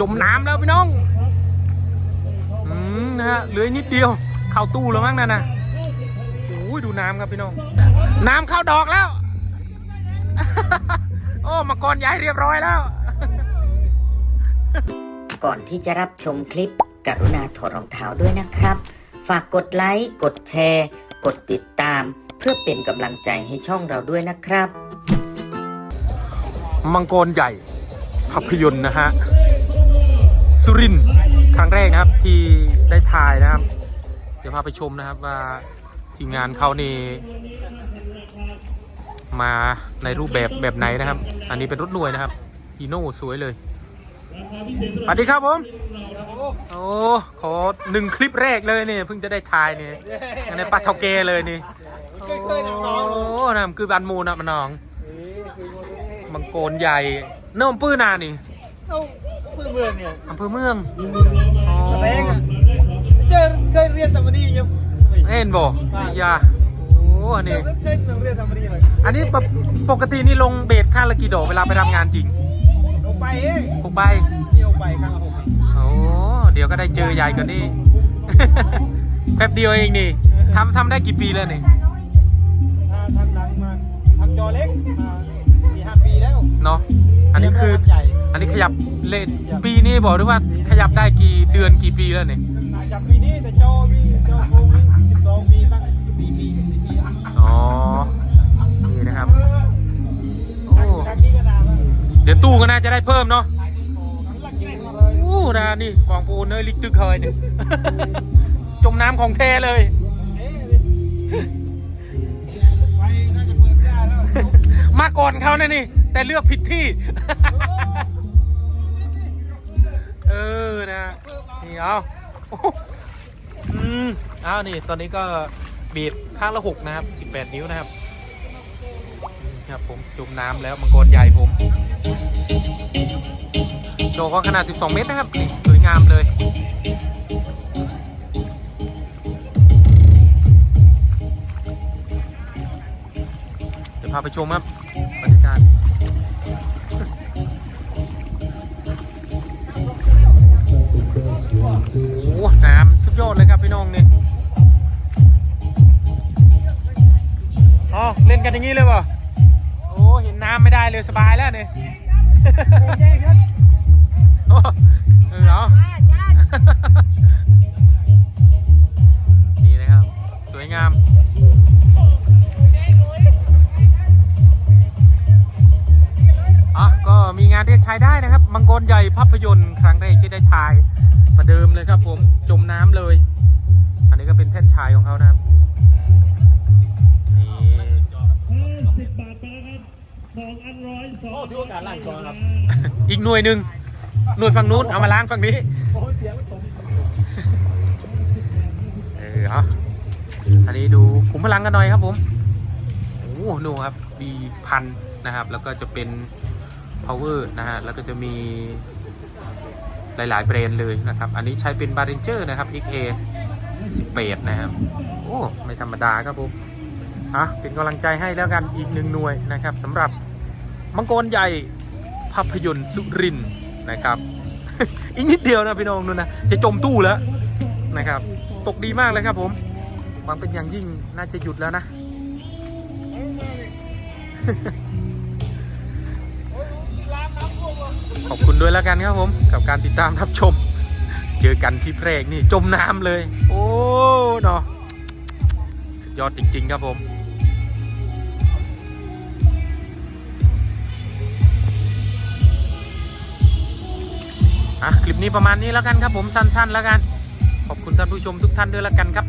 จมน้ำแล้วพี่น้องอืมนะฮะเหลืออกนิดเดียว เข้าตู้แล้วมั้งนั่นนะโอ้ยดูน้ำครับพี่น้อง น้ำเข้าดอกแล้ว โอ้มังกรย้ายเรียบร้อยแล้ว ก่อนที่จะรับชมคลิปกรุณาถอดรองเท้าด้วยนะครับ ฝากกดไลค์ กดแชร์ กดติดตาม เพื่อเป็นกำลังใจให้ช่องเราด้วยนะครับ มังกรใหญ่ภาพยนตร์นะฮะ สุรินครั้งแรกนะครับที่ได้ถ่ายนะครับ เดี๋ยวพาไปชมนะครับว่าทีมงานเขานี่มาในรูปแบบแบบไหนนะครับ อันนี้เป็นรถหน่วยนะครับฮีโน่สวยเลยสวัสดีครับผมโอ้ขอหนึ่งคลิปแรกเลยเนี่ยเพิ่งจะได้ถ่ายเนี่ยในปลาเทาเกเลยนี่โอ้นะมันคือบันมูนะมันน้องมังโกรใหญ่เนิ่มปื้อนานี่ เอ้าเพื่อนเมืองเนี่ยอำเภอเมืองอ๋อแรงอะเจอเคยเรียนธรรมดียังเอ็นบ่ยาโอ้อันนี้เคยเรียนธรรมดีเลยอันนี้ปกปกตินี่ลงเบสค่าละกี่ดอกเวลาไปทำงานจริงลงไปเองหกใบเที่ยวไปข้างละหกโอ้เดี๋ยวก็ได้เจอใหญ่กว่านี้แป๊บเดียวเองนี่ทำทำได้กี่ปีแล้วนี่ถ้าทำหนังมาทำจอเล็กมาสี่ห้าปีแล้วเนาะอันนี้คือใหญ่ อันนี้ขยับเล่นปีนี้บอกด้วยว่าขยับได้กี่เดือนกี่ปีแล้วนี่จากปีนี้แต่จอมีจอโควิดสิบสองปีตั้งสี่ปีสี่ปีแล้วอ๋อนี่นะครับโอ้จากนี้ก็นานแล้วเดี๋ยวตู้ก็น่าจะได้เพิ่มเนาะทั้งหลักเก่งมาเลยอู้นะนี่กองปูนเนยลิกตึกเคยเนี่ยจมน้ำของแท้เลยเอ๊ะไปน่าจะเปิดไม่ได้แล้วมาก่อนเขานะนี่ แต่เลือกผิดที่ นี่เอาอืมเอานี่ ตอนนี้ก็บีดข้างละหกนะครับ18นิ้วนะครับครับผมจุ่มน้ำแล้วมังกรใหญ่ผมโจก็ขนาด 12 เมตรนะครับ นี่ สวยงามเลยเดี๋ยวพาไปชมครับ น้องนี่อ๋อเล่นกันอย่างนี้เลยป่ะโอ้เห็นน้ำไม่ได้เลยสบายแล้วนี่โอ้เออเหรอนี่นะครับ สวยงามอะก็มีงานที่ใช้ได้นะครับ มังกรใหญ่ภาพยนตร์ครั้งแรกที่ได้ถ่ายประเดิมเลยครับผม จมน้ำเลย อันนี้ก็เป็นแท่นชายของเขานะครับ นี่สิบบาทไปแล้วครับสองอันร้อยสองโอ้ถือโอกาสล้างจอครับ อีกหน่วยหนึ่งหน่วยฝั่งนู้นเอามาล้างฝั่งนี้ โอ้ยเสียงไม่ตรงเออเอาอันนี้ดูขุมพลังกันหน่อยครับผม โอ้โหดูครับ B พันนะครับ แล้วก็จะเป็น power นะฮะ แล้วก็จะมีหลาย ๆ แบรนด์เลยนะครับ อันนี้ใช้เป็น b a r r a n g e r นะครับ XA 18นะครับ โอ้ไม่ธรรมดาครับผมอะเป็นกำลังใจให้แล้วกันอีกหนึ่งหน่วยนะครับสำหรับมังกรใหญ่ภาพยนตร์สุรินนะครับ อีกนิดเดียวนะพี่น้องนู่นนะจะจมตู้แล้วนะครับ ตกดีมากเลยครับผมหวังเป็นอย่างยิ่งน่าจะหยุดแล้วนะ ขอบคุณด้วยแล้วกันครับผม กับการติดตามรับชม เจอกันที่แพรกนี่จมน้ำเลย โอ้เนาะสุดยอดจริง ๆ ครับผมอะคลิปนี้ประมาณนี้แล้วกันครับผมสั้น ๆ แล้วกัน ขอบคุณท่านผู้ชมทุกท่านด้วยแล้วกันครับ